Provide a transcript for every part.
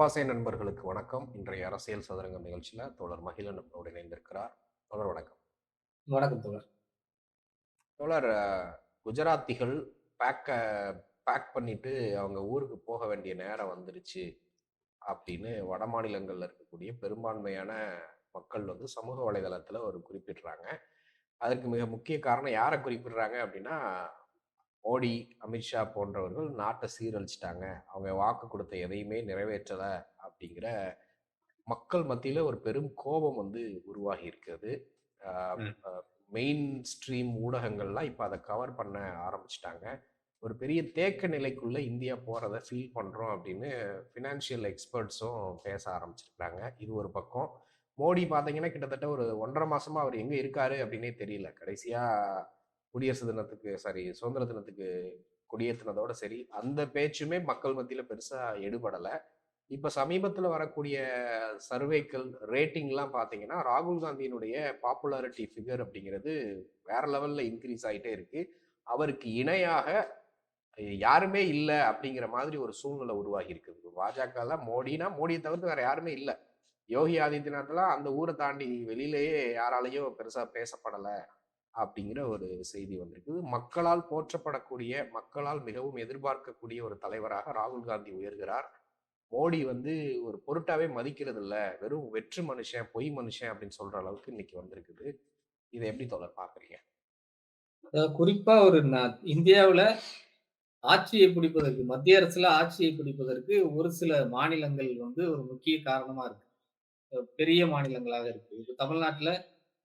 தொப்பாசை நண்பர்களுக்கு வணக்கம். இன்றைய அரசியல் சதுரங்கம் நிகழ்ச்சியில தோழர் மகிழன் நம்மளோடு இணைந்திருக்கிறார். தோழர் வணக்கம். வணக்கம் தோழர். தோழர் குஜராத்திகள் பேக்க பேக் பண்ணிட்டு அவங்க ஊருக்கு போக வேண்டிய நேரம் வந்துருச்சு அப்படின்னு வட மாநிலங்கள்ல இருக்கக்கூடிய பெரும்பான்மையான மக்கள் வந்து சமூக வலைதளத்துல ஒரு குறிப்பிடுறாங்க. அதற்கு மிக முக்கிய காரணம் யாரை குறிப்பிடுறாங்க அப்படின்னா மோடி அமித்ஷா போன்றவர்கள் நாட்டை சீரழிச்சிட்டாங்க. அவங்க வாக்கு கொடுத்த எதையுமே நிறைவேற்றல அப்படிங்கிற மக்கள் மத்தியில ஒரு பெரும் கோபம் வந்து உருவாகி இருக்கிறது. ம். மெயின் ஸ்ட்ரீம் ஊடகங்கள்லாம் இப்போ அதை கவர் பண்ண ஆரம்பிச்சிட்டாங்க. ஒரு பெரிய தேக்க நிலைக்குள்ள இந்தியா போறத ஃபீல் பண்றோம் அப்படின்னு ஃபினான்ஷியல் எக்ஸ்பர்ட்ஸும் பேச ஆரம்பிச்சிருக்காங்க இது ஒரு பக்கம். மோடி பார்த்தீங்கன்னா கிட்டத்தட்ட ஒரு ஒன்றரை மாசமா அவர் எங்க இருக்காரு அப்படின்னே தெரியல. கடைசியா குடியரசு தினத்துக்கு சாரி சுதந்திர தினத்துக்கு கொடியேற்றினதோட சரி அந்த பேச்சுமே மக்கள் மத்தியில் பெருசாக எடுபடலை. இப்போ சமீபத்தில் வரக்கூடிய சர்வேக்கள் ரேட்டிங்லாம் பார்த்தீங்கன்னா ராகுல் காந்தியினுடைய பாப்புலாரிட்டி ஃபிகர் அப்படிங்கிறது வேற லெவலில் இன்க்ரீஸ் ஆகிட்டே இருக்கு. அவருக்கு இணையாக யாருமே இல்லை அப்படிங்கிற மாதிரி ஒரு சூழ்நிலை உருவாகி இருக்குது பாஜக மோடினா மோடியை தவிர்த்து வேற யாருமே இல்லை. யோகி ஆதித்யநாத்லாம் அந்த ஊரை தாண்டி வெளியிலேயே யாராலையும் பெருசாக பேசப்படலை. அப்படிங்கிற ஒரு செய்தி வந்திருக்குது மக்களால் போற்றப்படக்கூடிய மக்களால் மிகவும் எதிர்பார்க்கக்கூடிய ஒரு தலைவராக ராகுல் காந்தி உயர்கிறார். மோடி வந்து ஒரு பொருட்டாவே மதிக்கிறது இல்லை வெறும் வெற்று மனுஷன் பொய் மனுஷன் அப்படின்னு சொல்ற அளவுக்கு இன்னைக்கு வந்திருக்குது. இதை எப்படி தொடர் பாக்குறீங்க குறிப்பாக குறிப்பா ஒரு இந்தியாவில் ஆட்சியை பிடிப்பதற்கு மத்திய அரசுல ஆட்சியை பிடிப்பதற்கு ஒரு சில மாநிலங்கள் வந்து ஒரு முக்கிய காரணமா இருக்கு. பெரிய மாநிலங்களாக இருக்கு. இப்போ தமிழ்நாட்டில்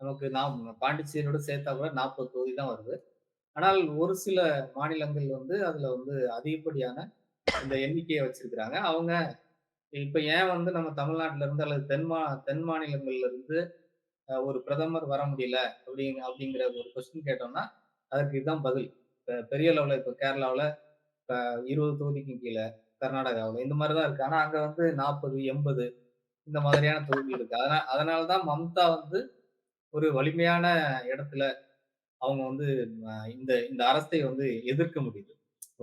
நமக்கு நாம் பாண்டிச்சேரியோட சேர்த்தா கூட நாற்பது தொகுதி தான் வருது. ஆனால் ஒரு சில மாநிலங்கள் வந்து அதுல வந்து அதிகப்படியான இந்த எண்ணிக்கையை வச்சிருக்கிறாங்க. அவங்க இப்ப ஏன் வந்து நம்ம தமிழ்நாட்டில இருந்து அல்லது தென் மா தென் மாநிலங்கள்ல இருந்து ஒரு பிரதமர் வர முடியல அப்படிங்க அப்படிங்கிற ஒரு கொஸ்டின் கேட்டோம்னா அதுக்கு இதுதான் பதில். இப்போ பெரிய லெவலில் இப்போ கேரளாவில் இப்போ இருபது தொகுதிக்கு கீழே கர்நாடகாவில் இந்த மாதிரி தான் இருக்கு. ஆனால் அங்கே வந்து நாற்பது எண்பது இந்த மாதிரியான தொகுதிகள் இருக்கு. அதனால அதனால தான் மம்தா வந்து ஒரு வலிமையான இடத்துல அவங்க வந்து இந்த இந்த அரசை வந்து எதிர்க்க முடியுது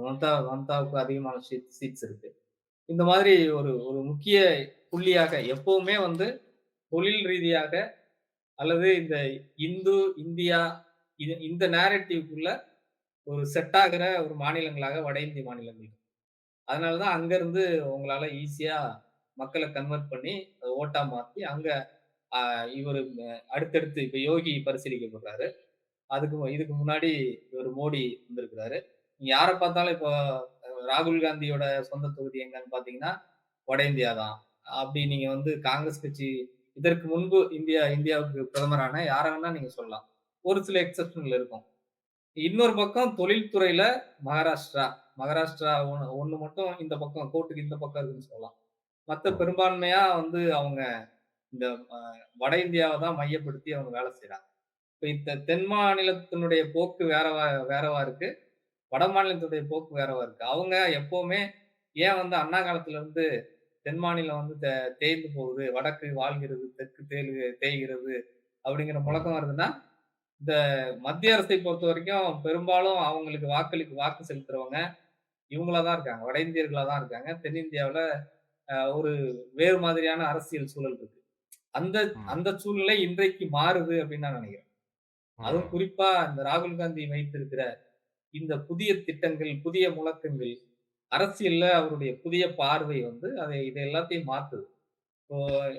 மம்தா மம்தாவுக்கு அதிகமான சீட்ஸ் இருக்கு இந்த மாதிரி ஒரு ஒரு முக்கிய புள்ளியாக எப்பவுமே வந்து தொழில் ரீதியாக அல்லது இந்த இந்து இந்தியா இது இந்த நேரட்டிவ்க்குள்ள ஒரு செட் ஆகிற ஒரு மாநிலங்களாக வட இந்திய மாநிலங்கள் இருக்கு. அதனாலதான் அங்க இருந்து உங்களால ஈஸியா மக்களை கன்வெர்ட் பண்ணி அதை ஓட்டா மாற்றி அங்க இவர் அடுத்தடுத்து இப்ப யோகி பரிசீலிக்கப்படுறாரு அதுக்கு இதுக்கு முன்னாடி இவர் மோடி வந்திருக்கிறாரு. நீங்க யாரை பார்த்தாலும் இப்போ ராகுல் காந்தியோட சொந்த தொகுதி எங்கன்னு பாத்தீங்கன்னா வட இந்தியா தான். அப்படி நீங்க வந்து காங்கிரஸ் கட்சி இதற்கு முன்பு இந்தியா இந்தியாவுக்கு பிரதமரான யாரை வேணா நீங்க சொல்லலாம். ஒரு சில எக்ஸப்ஷன்கள் இருக்கும். இன்னொரு பக்கம் தொழில்துறையில மகாராஷ்டிரா. மகாராஷ்டிரா ஒன்று ஒன்று மட்டும் இந்த பக்கம் கோர்ட்டுக்கு இந்த பக்கம் இருக்குன்னு சொல்லலாம். மற்ற பெரும்பான்மையா வந்து அவங்க இந்த வட இந்தியாவை தான் மையப்படுத்தி அவங்க வேலை செய்யறாங்க இப்போ இந்த தென் மாநிலத்தினுடைய போக்கு வேறவா வேறவா இருக்கு. வட மாநிலத்துடைய போக்கு வேறவா இருக்கு. அவங்க எப்பவுமே ஏன் வந்து அண்ணா காலத்துல இருந்து தென் மாநிலம் வந்து தேய்ந்து போகுது வடக்கு வாழ்கிறது தெற்கு தேழு தேய்கிறது அப்படிங்கிற முழக்கம் வருதுன்னா இந்த மத்திய அரசை பொறுத்த வரைக்கும் பெரும்பாலும் அவங்களுக்கு வாக்களிக்கு வாக்கு செலுத்துறவங்க இவங்களா தான் இருக்காங்க. வட இந்தியர்களா தான் இருக்காங்க. தென்னிந்தியாவில் ஒரு வேறு மாதிரியான அரசியல் சூழல் இருக்கு. அந்த. அந்த சூழ்நிலை இன்றைக்கு மாறுது அப்படின்னு நான் நினைக்கிறேன். அதுவும் குறிப்பா இந்த ராகுல் காந்தி வைத்திருக்கிற இந்த புதிய திட்டங்கள் புதிய முழக்கங்கள் அரசியல்ல அவருடைய புதிய பார்வை வந்து அதை இதை எல்லாத்தையும் மாத்துது. இப்போ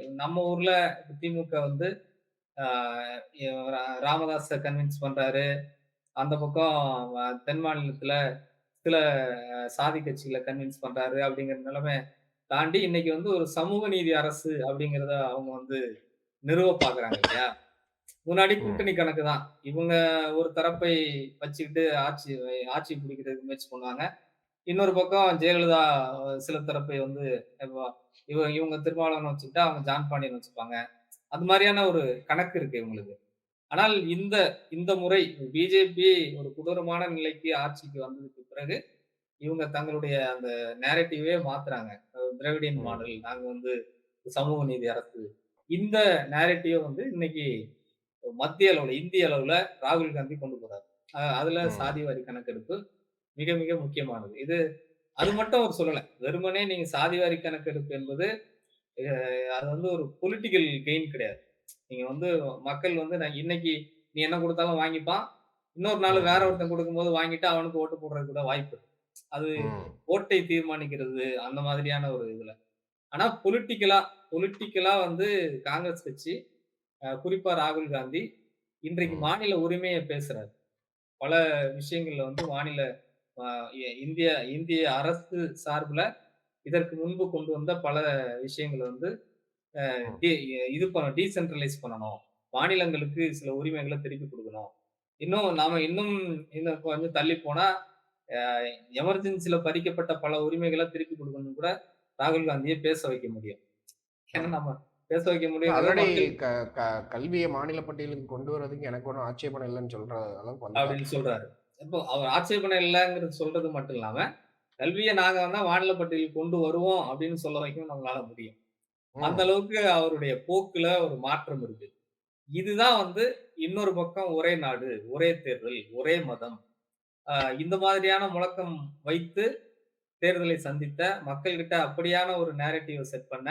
நம்ம ஊர்ல திமுக வந்து ஆஹ் இ- ரா- ராமதாஸ கன்வின்ஸ் பண்றாரு. அந்த பக்கம் தென் மாநிலத்துல சில சாதி கட்சிகளை கன்வின்ஸ் பண்றாரு அப்படிங்கிற நிலைமை தாண்டி இன்னைக்கு வந்து ஒரு சமூக நீதி அரசு அப்படிங்கிறத அவங்க வந்து நிறுவ பாக்குறாங்க இல்லையா? முன்னாடி. கூட்டணி கணக்கு தான். இவங்க ஒரு தரப்பை வச்சுக்கிட்டு ஆட்சி ஆட்சி பிடிக்கிறதுக்கு முயற்சி பண்ணுவாங்க. இன்னொரு பக்கம் ஜெயலலிதா சில தரப்பை வந்து இப்போ இவ இவங்க திருமாவளவன் வச்சுக்கிட்டு அவங்க ஜான் பாண்டியன் வச்சுப்பாங்க. அது மாதிரியான ஒரு கணக்கு இருக்கு இவங்களுக்கு. ஆனால் இந்த இந்த முறை பிஜேபி ஒரு கொடூரமான நிலைக்கு ஆட்சிக்கு வந்ததுக்கு பிறகு இவங்க தங்களுடைய அந்த நேரட்டிவே மாத்துறாங்க திராவிடியன். மாடல் நாங்க வந்து சமூக நீதி அரசு இந்த நேரட்டிவ் வந்து இன்னைக்கு மத்திய அளவுல இந்திய அளவுல ராகுல் காந்தி கொண்டு போறாரு அதுல ம். சாதி வாரி கணக்கெடுப்பு மிக மிக முக்கியமானது இது அது மட்டும் அவர் சொல்லல. வெறுமனே நீங்க சாதிவாரி கணக்கெடுப்பு என்பது அது வந்து ஒரு பொலிட்டிக்கல் கெயின் கிடையாது. நீங்க வந்து மக்கள் வந்து நான் இன்னைக்கு நீ என்ன குடுத்தாலும் வாங்கிப்பான். இன்னொரு நாள் வேற ஒருத்தன் குடுக்கும்போது வாங்கிட்டு அவனுக்கு ஓட்டு போடுறதுக்கு கூட வாய்ப்பு இருக்கு. அது ஓட்டை தீர்மானிக்கிறது அந்த மாதிரியான ஒரு இதுல. ஆனா பொலிட்டிக்கலா பொலிட்டிக்கலா வந்து காங்கிரஸ் கட்சி குறிப்பா ராகுல் காந்தி இன்றைக்கு மாநில உரிமைய பேசுறாரு. பல விஷயங்கள்ல வந்து மாநில இந்திய இந்திய அரசு சார்புல இதற்கு முன்பு கொண்டு வந்த பல விஷயங்கள வந்து இது பண்ண டீசென்ட்ரலைஸ் பண்ணணும். மாநிலங்களுக்கு சில உரிமைகள திருப்பி குடுக்கணும். இன்னும் நாம இன்னும் இன்னும் கொஞ்சம் தள்ளி போனா, எமர்ஜென்சில பறிக்கப்பட்ட பல உரிமைகள திருப்பி குடுக்கணும்னு கூட ராகுல் காந்திய பேச வைக்க முடியும். ஏன்னா. நம்ம பேச வைக்க முடியுங்கிறது ஆல்ரெடி கல்விய மாநில பட்டியலுக்கு கொண்டு வரதுக்கு எனக்கு ஒண்ணும் ஆட்சேபணம் இல்லன்னு சொல்ற அளவுக்கு. அப்படின்னு சொல்றாரு. இப்போ அவர் ஆட்சேபணம் இல்லங்கிறது சொல்றது மட்டும் இல்லாம, கல்விய நாங்க வேணா மாநில பட்டியலுக்கு கொண்டு வருவோம் அப்படின்னு சொல்ல வைக்கவும் நம்மளால முடியும். அந்த அளவுக்கு அவருடைய போக்குல ஒரு மாற்றம் இருக்கு. இதுதான் வந்து இன்னொரு பக்கம் ஒரே நாடு, ஒரே தேர்தல், ஒரே மதம். இந்த மாதிரியான முழக்கம் வைத்து தேர்தலை சந்தித்த மக்கள்கிட்ட அப்படியான ஒரு நேரேட்டிவ செட் பண்ண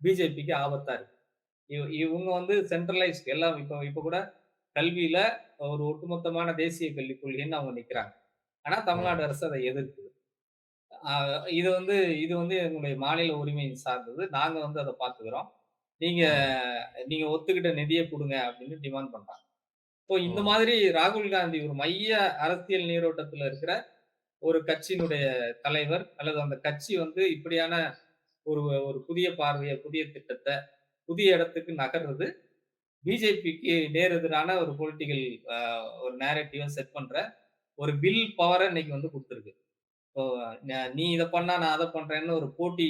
பிஜேபிக்கு ஆபத்தா இருக்கு. இவ் இவுங்க வந்து சென்ட்ரலைஸ்ட் எல்லாம் இப்ப இப்ப கூட கல்வியில ஒரு ஒட்டுமொத்தமான தேசிய கல்விக் கொள்கைன்னு அவங்க நிக்கிறாங்க. ஆனா தமிழ்நாடு அரசு அதை எதிர்க்குது. இது வந்து இது வந்து எங்களுடைய மாநில உரிமை சார்ந்தது. நாங்க வந்து அத பார்த்துக்கிறோம். நீங்க நீங்க ஒத்துக்கிட்ட நிதிய குடுங்க அப்படின்னு டிமாண்ட் பண்றாங்க. இப்போ இந்த மாதிரி ராகுல் காந்தி ஒரு மைய அரசியல் நீரோட்டத்துல இருக்கிற ஒரு கட்சியினுடைய தலைவர் அல்லது அந்த கட்சி வந்து இப்படியான ஒரு ஒரு புதிய பார்வைய, புதிய திட்டத்த, புதிய இடத்துக்கு நகர்றது பிஜேபிக்கு நேர் எதிரான ஒரு பொலிட்டிக்கல் ஒரு நேரேட்டிவ செட் பண்ற ஒரு வில் பவர இன்னைக்கு வந்து குடுத்திருக்கு. இப்போ ந இத பண்ணா நான் அத பண்றேன்னு ஒரு போட்டி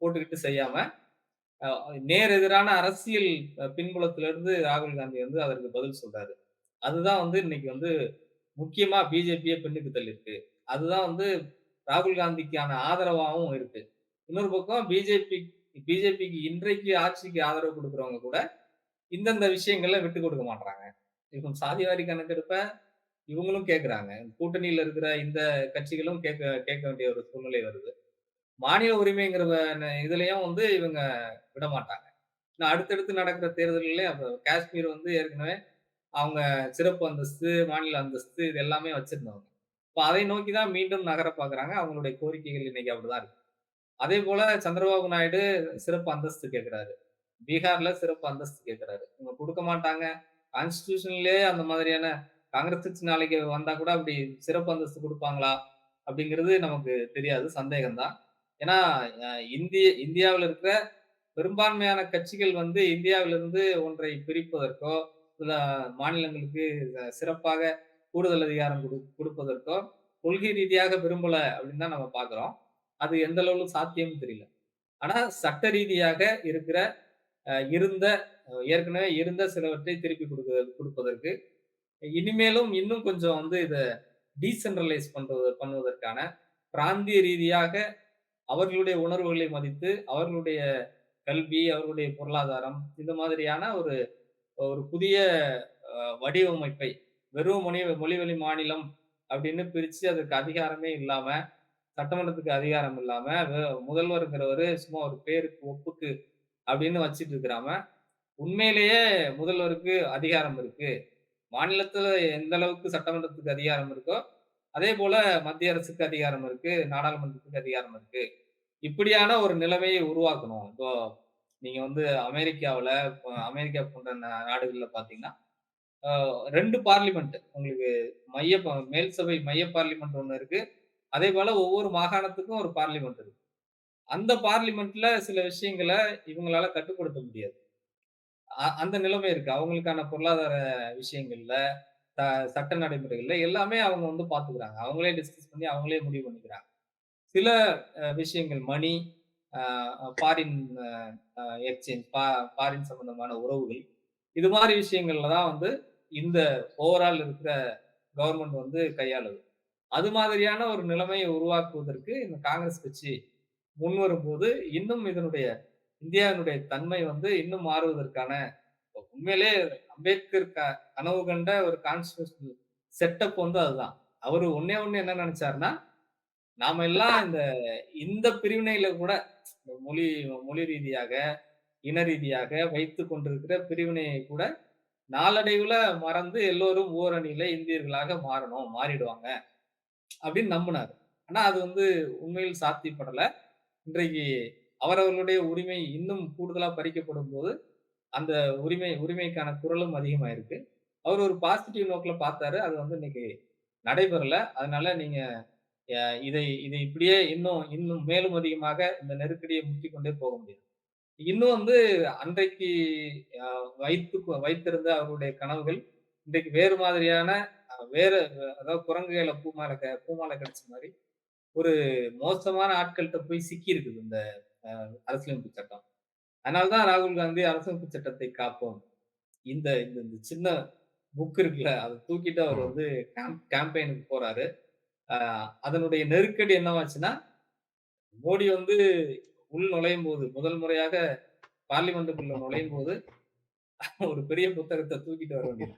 போட்டுக்கிட்டு செய்யாம, அ நேர் எதிரான அரசியல் பின்புலத்திலிருந்து ராகுல் காந்தி வந்து அதற்கு பதில் சொல்றாரு. அதுதான் வந்து இன்னைக்கு வந்து முக்கியமா பிஜேபியே பின்னுக்கு தள்ளிருக்கு அதுதான் வந்து ராகுல் காந்திக்கான ஆதரவாகவும் இருக்கு. இன்னொரு பக்கம் பிஜேபி பிஜேபிக்கு இன்றைக்கு ஆட்சிக்கு ஆதரவு கொடுக்குறவங்க கூட இந்தந்த விஷயங்கள்ல விட்டு கொடுக்க மாட்றாங்க. இப்போ சாதிவாரி கணக்கெடுப்ப இவங்களும் கேட்குறாங்க கூட்டணியில் இருக்கிற இந்த கட்சிகளும் கேட்க கேட்க வேண்டிய ஒரு சூழ்நிலை வருது. மாநில உரிமைங்கிற ந இதுலயும் வந்து இவங்க விடமாட்டாங்க. நான் அடுத்தடுத்து நடக்கிற தேர்தலில் அப்போ காஷ்மீர் வந்து ஏற்கனவே அவங்க சிறப்பு அந்தஸ்து, மாநில அந்தஸ்து இது எல்லாமே வச்சிருந்தவங்க. இப்போ அதை நோக்கி தான் மீண்டும் நகர பார்க்குறாங்க. அவங்களுடைய கோரிக்கைகள் இன்னைக்கு அப்படிதான் இருக்கு. அதேபோல சந்திரபாபு நாயுடு சிறப்பு அந்தஸ்து கேட்கிறாரு. பீகார்ல சிறப்பு அந்தஸ்து கேட்கிறாரு. இவங்க கொடுக்க மாட்டாங்க. கான்ஸ்டிடியூஷன்லயே அந்த மாதிரியான காங்கிரஸ் கட்சி நாளைக்கு வந்தா கூட அப்படி சிறப்பு அந்தஸ்து கொடுப்பாங்களா அப்படிங்கிறது நமக்கு தெரியாது. சந்தேகம்தான் ஏன்னா, இந்திய இந்தியாவில் இருக்கிற பெரும்பான்மையான கட்சிகள் வந்து இந்தியாவிலிருந்து ஒன்றை பிரிப்பதற்கோ, மாநிலங்களுக்கு சிறப்பாக கூடுதல் அதிகாரம் கொடு கொடுப்பதற்கோ கொள்கை ரீதியாக விரும்பல அப்படின்னு தான் நம்ம பார்க்குறோம் அது எந்த அளவுக்கு சாத்தியம்னு தெரியல. ஆனா, சட்ட ரீதியாக இருக்கிற இருந்த ஏற்கனவே இருந்த சிலவற்றை திருப்பி கொடுக்க கொடுப்பதற்கு இனிமேலும் இன்னும் கொஞ்சம் வந்து இதை டீசென்ட்ரலைஸ் பண்றது பண்ணுவதற்கான பிராந்திய ரீதியாக அவர்களுடைய உணர்வுகளை மதித்து, அவர்களுடைய கல்வி, அவர்களுடைய பொருளாதாரம் இந்த மாதிரியான ஒரு ஒரு புதிய வடிவமைப்பை வெறும் மொழி மொழிவழி மாநிலம் அப்படின்னு பிரித்து அதுக்கு அதிகாரமே இல்லாமல் சட்டமன்றத்துக்கு அதிகாரம் இல்லாமல் வெ சும்மா ஒரு பேருக்கு ஒப்புக்கு அப்படின்னு வச்சுட்டு இருக்கிறாம, உண்மையிலேயே முதல்வருக்கு அதிகாரம் இருக்கு. மாநிலத்தில் எந்த அளவுக்கு சட்டமன்றத்துக்கு அதிகாரம் இருக்கோ, அதே போல மத்திய அரசுக்கு அதிகாரம் இருக்கு. நாடாளுமன்றத்துக்கு அதிகாரம் இருக்கு. இப்படியான ஒரு நிலைமையை உருவாக்கணும். இப்போ நீங்க வந்து அமெரிக்காவில் அமெரிக்கா போன்ற நா நாடுகள்ல பார்த்தீங்கன்னா, ரெண்டு பார்லிமெண்ட் உங்களுக்கு மைய மேல் சபை மைய பார்லிமெண்ட் ஒன்று இருக்கு. அதேபோல ஒவ்வொரு மாகாணத்துக்கும் ஒரு பார்லிமெண்ட் இருக்கு. அந்த பார்லிமெண்ட்ல சில விஷயங்களை இவங்களால கட்டுப்படுத்த முடியாது. அ அந்த நிலைமை இருக்கு. அவங்களுக்கான பொருளாதார விஷயங்கள்ல, த சட்ட நடைமுறைகள்ல எல்லாமே அவங்க வந்து பார்த்துக்கிறாங்க. அவங்களே டிஸ்கஸ் பண்ணி அவங்களே முடிவு பண்ணிக்கிறாங்க. சில விஷயங்கள் மணி, ஃபாரின் எக்ஸ்சேஞ்ச் பா ஃபாரின் சம்பந்தமான உறவுகள். இது மாதிரி விஷயங்கள்ல தான் வந்து இந்த ஓவரால் இருக்கிற கவர்மெண்ட் வந்து கையாளுது. அது மாதிரியான ஒரு நிலைமையை உருவாக்குவதற்கு இந்த காங்கிரஸ் கட்சி முன்வரும்போது, இன்னும் இதனுடைய இந்தியாவினுடைய தன்மை வந்து இன்னும் மாறுவதற்கான உண்மையிலேயே அம்பேத்கர் க கனவு கண்ட ஒரு கான்ஸ்டியூஷனல் செட்டப் வந்து அதுதான். அவரு ஒன்னே ஒன்று என்ன நினைச்சாருன்னா நாம எல்லாம் இந்த இந்த பிரிவினையில கூட மொழி மொழி ரீதியாக, இன ரீதியாக வைத்துக் கொண்டிருக்கிற பிரிவினையை கூட நாளடைவுல மறந்து எல்லோரும் ஓரணியில இந்தியர்களாக மாறணும், மாறிடுவாங்க அப்படின்னு நம்பினார் ஆனா அது வந்து உண்மையில் சாத்தியப்படல. இன்றைக்கு அவரவர்களுடைய உரிமை இன்னும் கூடுதலா பறிக்கப்படும் போது அந்த உரிமை உரிமைக்கான குரலும் அதிகமாயிருக்கு. அவர் ஒரு பாசிட்டிவ் நோக்கில் பார்த்தாரு. அது வந்து இன்னைக்கு நடைபெறல. அதனால நீங்க இதை இதை இப்படியே இன்னும் இன்னும் மேலும் அதிகமாக இந்த நெருக்கடியை முற்றிக் கொண்டே போக முடியாது. இன்னும் வந்து அன்றைக்கு வைத்து வைத்திருந்த அவருடைய கனவுகள், இன்றைக்கு வேறு மாதிரியான வேற அதாவது குரங்கு கையில பூமாலை க பூமாலை கிடைச்ச மாரி, ஒரு மோசமான ஆட்கள்ட்ட போய் சிக்கியிருக்குது இந்த அ அரசியலமைப்பு சட்டம். அதனால தான் ராகுல் காந்தி அரசமைப்பு சட்டத்தை காப்போம். இந்த இந்த இந்த சின்ன புக் இருக்குல்ல, அத தூக்கிட்டு அவர். வந்து கேம்ப் கேம்பெயினுக்கு போறாரு. அதனுடைய நெருக்கடி என்னவாச்சுன்னா, மோடி வந்து உள் நுழையும் போது முதல் முறையாக பார்லிமெண்ட்டுக்குள்ளே நுழையும் போது ஒரு பெரிய புத்தகத்தை தூக்கிட்டு வர வேண்டியது.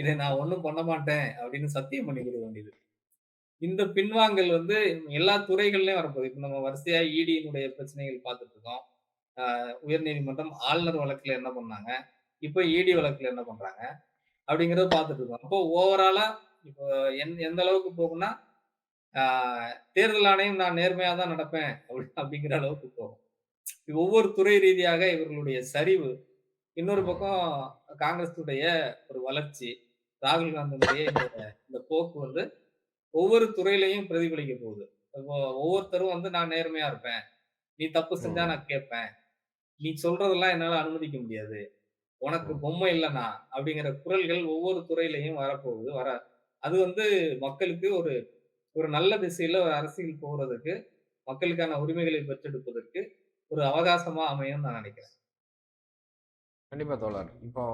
இதை நான் ஒன்றும் பண்ண மாட்டேன் அப்படின்னு சத்தியம் பண்ணி கொடுக்க வேண்டியது. இந்த பின்வாங்கல் வந்து எல்லா துறைகள்லயும் வரப்போகுது. இப்போ நம்ம வரிசையா இடியினுடைய பிரச்சனைகள் பார்த்துட்டு இருக்கோம். உயர்நீதிமன்றம் ஆளுநர் வழக்குல என்ன பண்ணாங்க? இப்போ இடி வழக்குல என்ன பண்றாங்க? அப்படிங்கிறத பார்த்துட்டு இருக்கோம். அப்போ ஓவராலா இப்போ எந்த அளவுக்கு போகும்னா, தேர்தல் ஆணையம் நான் நேர்மையா தான் நடப்பேன் அப்படி அப்படிங்கிற அளவுக்கு போகும். ஒவ்வொரு துறை ரீதியாக இவர்களுடைய சரிவு. இன்னொரு. பக்கம் காங்கிரஸுடைய ஒரு வளர்ச்சி. ராகுல் காந்தியினுடைய இந்த போக்கு வந்து ஒவ்வொரு துறையிலயும் பிரதிபலிக்க போகுது. ஒவ்வொருத்தரும் வந்து நான் நேர்மையா இருப்பேன். நீ தப்பு செஞ்சா. நான் கேட்பேன். நீ சொல்றதெல்லாம் என்னால அனுமதிக்க முடியாது. உனக்கு. பொம்மை இல்ல நான். அப்படிங்கிற குரல்கள் ஒவ்வொரு துறையிலயும் வரப்போகுது. வர அது வந்து மக்களுக்கு ஒரு ஒரு நல்ல திசையில ஒரு அரசியல் போகிறதுக்கு மக்களுக்கான உரிமைகளை பெற்றெடுப்பதற்கு ஒரு அவகாசமா அமையும் நான் நினைக்கிறேன். கண்டிப்பா தோழர். இப்போ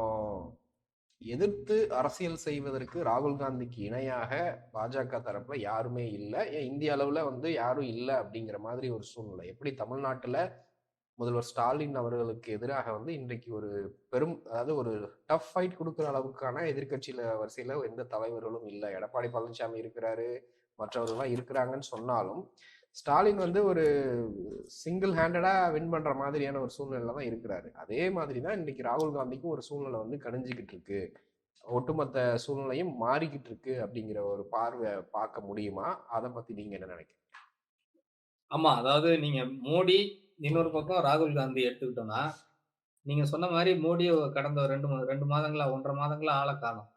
எதிர்த்து அரசியல் செய்வதற்கு ராகுல் காந்திக்கு இணையாக பாஜக தரப்புல யாருமே இல்லை ஏன் இந்திய அளவுல வந்து யாரும் இல்லை அப்படிங்கிற மாதிரி ஒரு சூழ்நிலை. எப்படி தமிழ்நாட்டுல முதல்வர் ஸ்டாலின் அவர்களுக்கு எதிராக வந்து இன்றைக்கு ஒரு பெரும் அதாவது ஒரு டஃப் ஃபைட் கொடுக்குற அளவுக்கான எதிர்கட்சியில வரிசையில எந்த தலைவர்களும் இல்லை எடப்பாடி பழனிசாமி இருக்கிறாரு, மற்றவர்கள்லாம் இருக்கிறாங்கன்னு சொன்னாலும், ஸ்டாலின் வந்து ஒரு சிங்கிள் ஹேண்டடா வின் பண்ற மாதிரியான ஒரு சூழ்நிலை தான் இருக்கிறாரு. அதே மாதிரி தான் இன்னைக்கு ராகுல் காந்திக்கும் ஒரு சூழ்நிலை வந்து கணிஞ்சுக்கிட்டு இருக்கு. ஒட்டுமொத்த சூழ்நிலையும் மாறிக்கிட்டு இருக்கு அப்படிங்கிற ஒரு பார்வை பார்க்க முடியுமா? அதை பத்தி நீங்க என்ன நினைக்கிறீங்க? ஆமா. அதாவது நீங்க மோடி, இன்னொரு பக்கம் ராகுல் காந்தி எடுத்துக்கிட்டோம்னா, நீங்க சொன்ன மாரி மோடிய கடந்த 2 மா 2 மாதங்களா, 1 1/2 மாதங்களா ஆள காணோம்.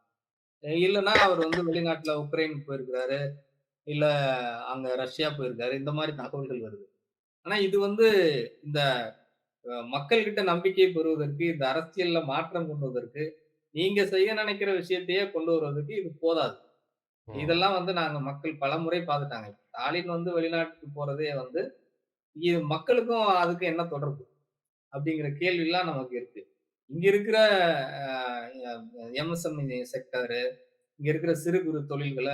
இல்லன்னா அவர் வந்து வெளிநாட்டுல உக்ரைன் போயிருக்கிறாரு. இல்ல அங்க ரஷ்யா போயிருக்காரு. இந்த மாரி தகவல்கள் வருது. ஆனா இது வந்து இந்த மக்கள்கிட்ட நம்பிக்கை பெறுவதற்கு, இந்த அரசியல்ல மாற்றம் கொண்டு வருவதற்கு, நீங்க செய்ய நினைக்கிற விஷயத்தையே கொண்டு வருவதற்கு இது போதாது. இதெல்லாம் வந்து நாங்க மக்கள் பலமுறை பார்த்துட்டாங்க. ஸ்டாலின் வந்து வெளிநாட்டுக்கு போறதே வந்து, மக்களுக்கும் அதுக்கும் என்ன தொடர்பு? அப்படிங்கிற கேள்விலாம் நமக்கு இருக்கு. இங்க இருக்கிற எம்எஸ்எம்இ செக்டாரு, இங்க இருக்கிற சிறு குறு தொழில்கள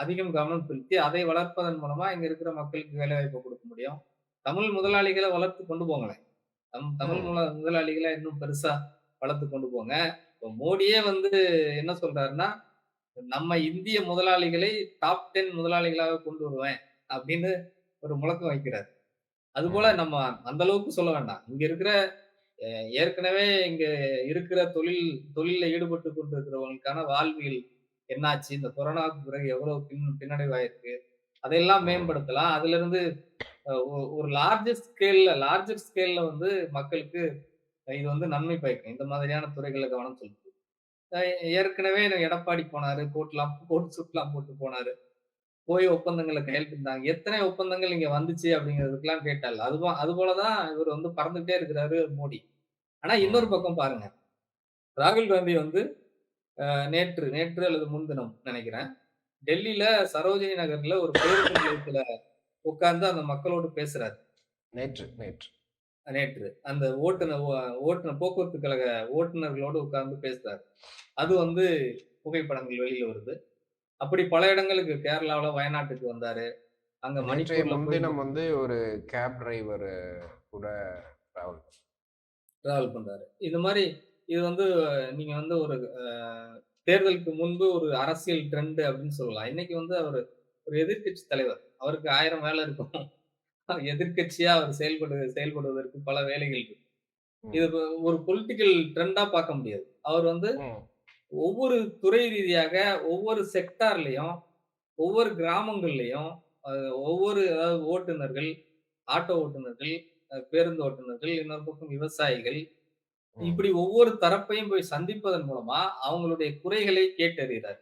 அதிகம் கவனம் செலுத்தி, அதை வளர்ப்பதன் மூலமா இங்க இருக்கிற மக்களுக்கு வேலைவாய்ப்பு குடுக்க முடியும். தமிழ் முதலாளிகள வளர்த்து கொண்டு போங்களேன். நம் தமிழ் முதலாளிகள இன்னும் பெருசா வளர்த்து கொண்டு போங்க. இப்ப மோடியே வந்து என்ன சொல்றாருன்னா, நம்ம இந்திய முதலாளிகளை டாப் 10 முதலாளிகளாக கொண்டு வருவேன் அப்படின்னு ஒரு முழக்கம் வைக்கிறார். அதுபோல ம். நம்ம அந்த அளவுக்கு சொல்ல வேண்டாம். இங்க இருக்கிற ஏற்கனவே இங்க இருக்கிற தொழில் தொழில்ல ஈடுபட்டு கொண்டிருக்கிறவங்களுக்கான வாழ்வியல் என்னாச்சு? இந்த கொரோனாவுக்கு பிறகு எவ்வளவு பின் பின்னடைவாயிருக்கு? அதையெல்லாம். மேம்படுத்தலாம். அதிலிருந்து அ ஒ ஒரு லார்ஜர் ஸ்கேல்ல லார்ஜர் ஸ்கேல்ல வந்து மக்களுக்கு இது வந்து நன்மை பயக்கும். இந்த மாதிரியான துறைகள்ல கவனம் செலுத்து. ஏற்கனவே எடப்பாடி போனாரு. கோட்லாம் கோட் சூட்லாம் போட்டு போனாரு. போய் ஒப்பந்தங்கள்ல கையெழுத்திட்டாங்க. எத்தனை ஒப்பந்தங்கள் இங்க வந்துச்சு அப்படிங்கிறதுக்கெல்லாம் கேட்டால், அதுபோ அதுபோல தான் இவர் வந்து பறந்துகிட்டே இருக்கிறாரு மோடி. ஆனா இன்னொரு. பக்கம் பாருங்க. ராகுல் காந்தி வந்து நேற்று நேற்று அல்லது முன்தினம் நினைக்கிறேன். டெல்லியில சரோஜினி நகர்ல ஒரு பேருந்து நிலையத்துல உட்கார்ந்து அந்த மக்களோடு பேசுறாரு. நேற்று, நேற்று. நேற்று. அந்த ஓட்டுநர் ஓட்டுநர் போக்குவரத்து கழக ஓட்டுநர்களோடு உட்கார்ந்து பேசுறாரு. அது வந்து புகைப்படங்கள் வெளியில வருது. அப்படி பல இடங்களுக்கு கேரளாவுல வயநாட்டுக்கு வந்தாரு. அங்க போய் முன்தினம் வந்து ஒரு கேப் டிரைவர் கூட டிராவல் டிராவல் பண்றாரு. இது மாரி இது வந்து நீங்க வந்து ஒரு தேர்தலுக்கு முன்பு ஒரு அரசியல் ட்ரெண்ட் அப்படின்னு சொல்லலாம். இன்னைக்கு வந்து அவரு ஒரு எதிர்க்கட்சி தலைவர். அவருக்கு ஆயிரம் வேலை இருக்கும் எதிர்க்கட்சியா அவர் செயல்படு செயல்படுவதற்கு பல வேலைகள் இருக்கு இது ஒரு- பொலிட்டிக்கல் ட்ரெண்டா பார்க்க முடியாது அவர் வந்து. ஒவ்வொரு துறை ரீதியாக ஒவ்வொரு செக்டார்லயும் ஒவ்வொரு கிராமங்கள்லயும் ஒவ்வொரு அதாவது ஓட்டுநர்கள் ஆட்டோ ஓட்டுநர்கள் பேருந்து ஓட்டுநர்கள் இன்னொரு பக்கம் விவசாயிகள். இப்படி ஒவ்வொரு தரப்பையும் போய் சந்திப்பதன் மூலமா அவங்களுடைய குறைகளை கேட்டறிகிறார்.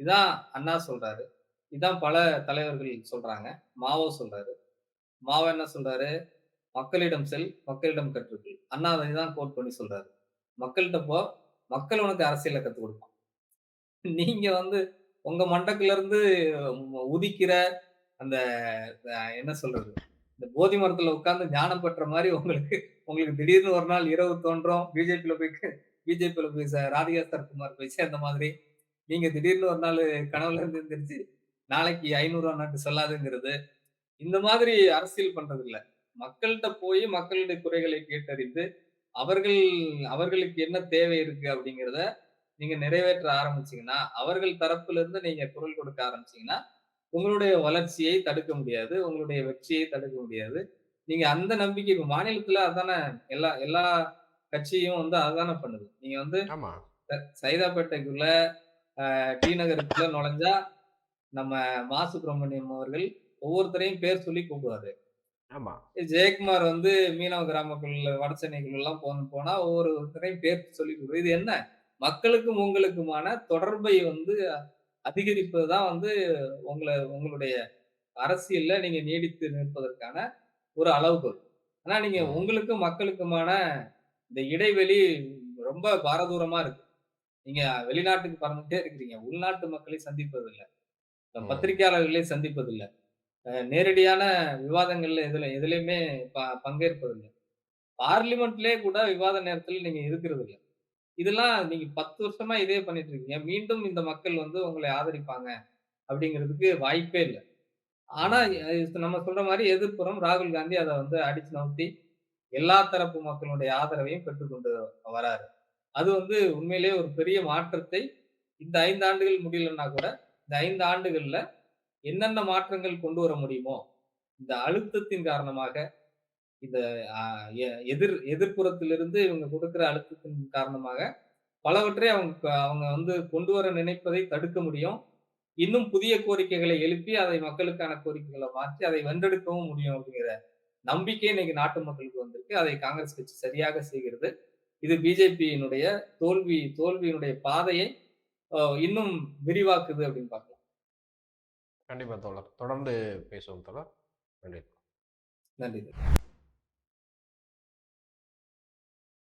இதான் அண்ணா சொல்றாரு. இதான் பல தலைவர்கள் சொல்றாங்க. மாவோ சொல்றாரு. மாவோ என்ன சொல்றாரு? மக்களிடம் செல் மக்களிடம் கற்றுக்கொள். அண்ணா அதை தான் கோட் பண்ணி சொல்றாரு. மக்கள்கிட்ட போ மக்கள் உனக்கு அரசியலை கற்றுக் கொடுப்பான் நீங்க வந்து உங்க மண்டக்குல இருந்து உதிக்கிற அந்த என்ன சொல்றது? இந்த போதி மரத்துல உட்கார்ந்து ஞானம் பெற்ற மாதிரி உங்களுக்கு உங்களுக்கு திடீர்னு ஒரு நாள் இரவு தோன்றும். பிஜேபியில போய் பிஜேபியில போய் ராதிகா சரத்குமார் போய் சேர்ந்த மாதிரி நீங்க திடீர்னு ஒரு நாள் கனவுல இருந்து எந்திரிச்சு நாளைக்கு ஐநூறுவா நாட்டு சொல்லாதுங்கிறது இந்த மாதிரி அரசியல் பண்றது இல்லை மக்கள்கிட்ட போய் மக்களுடைய குறைகளை கேட்டறிந்து அவர்கள் அவர்களுக்கு என்ன தேவை இருக்கு அப்படிங்கிறத நீங்க நிறைவேற்ற ஆரம்பிச்சீங்கன்னா அவர்கள் தரப்புல இருந்து நீங்க குரல் கொடுக்க ஆரம்பிச்சீங்கன்னா உங்களுடைய வளர்ச்சியை தடுக்க முடியாது உங்களுடைய வெற்றியை தடுக்க முடியாது. நீங்க அந்த நம்பிக்கை மாநிலத்துல அதானே எல்லா எல்லா கட்சியும் வந்து அதானே பண்ணுது. நீங்க வந்து சைதாப்பேட்டைக்குள்ள டி நகருக்குள்ள நுழைஞ்சா நம்ம மா சுப்பிரமணியம் அவர்கள் ஒவ்வொருத்தரையும் பேர் சொல்லி கூப்பிடுவாரு. ஆமா. ஜெயக்குமார் வந்து மீனவ கிராமக்குள்ள வடசென்னைக்குள்ள எல்லாம் போன போனா ஒவ்வொருத்தரையும் பேர் சொல்லி கூப்பிடுவாரு இது என்ன? மக்களுக்கும் உங்களுக்குமான தொடர்பை வந்து அதிகரிப்பதுதான் வந்து உங்களை உங்களுடைய அரசியல்ல நீங்க நீடித்து நிற்பதற்கான ஒரு அளவுகோல். ஆனா நீங்க ம். உங்களுக்கும் மக்களுக்குமான இந்த இடைவெளி ரொம்ப பாரதூரமா இருக்கு. நீங்க வெளிநாட்டுக்கு பறந்துட்டே இருக்கிறீங்க. உள்நாட்டு மக்களை சந்திப்பது இல்ல ம். பத்திரிகையாளர்களை சந்திப்பது இல்ல அஹ் நேரடியான விவாதங்கள்ல எதுல எதுலயுமே ப- பங்கேற்பது இல்ல பார்லிமெண்ட்லயே கூட விவாத நேரத்துல நீங்க இருக்கிறது இல்ல இதெல்லாம் நீங்க பத்து வருஷமா இதே பண்ணிட்டு இருக்கீங்க மீண்டும் இந்த மக்கள் வந்து உங்களை ஆதரிப்பாங்க அப்படிங்கிறதுக்கு வாய்ப்பே இல்லை. ஆனா நம்ம சொல்ற மாதிரி எதிர்ப்புறம் ராகுல் காந்தி அதை வந்து அடிச்சு நவுத்தி எல்லா தரப்பு மக்களுடைய ஆதரவையும் பெற்றுக்கொண்டு வராரு. அது வந்து உண்மையிலேயே ஒரு பெரிய மாற்றத்தை இந்த ஐந்து ஆண்டுகள் முடியலன்னா கூட இந்த ஐந்து ஆண்டுகள்ல என்னென்ன மாற்றங்கள் கொண்டு வர முடியுமோ இந்த அழுத்தத்தின் காரணமாக இந்த எ- எதிர் எதிர்ப்புறத்திலிருந்து இவங்க கொடுக்குற அழுத்தத்தின் காரணமாக பலவற்றை அவங்க அவங்க வந்து கொண்டு வர நினைப்பதை தடுக்க முடியும். இன்னும் புதிய கோரிக்கைகளை எழுப்பி அதை மக்களுக்கான கோரிக்கைகளை மாற்றி அதை வென்றெடுக்கவும் முடியும் அப்படிங்கிற நம்பிக்கை இன்னைக்கு நாட்டு மக்களுக்கு வந்திருக்கு. அதை காங்கிரஸ் கட்சி சரியாக செய்கிறது. இது பிஜேபியினுடைய தோல்வி தோல்வியினுடைய பாதையை இன்னும் விரிவாக்குது அப்படின்னு பார்க்கலாம். கண்டிப்பா தோழர். தொடர்ந்து பேசுவோம் தோழர். நன்றி நன்றி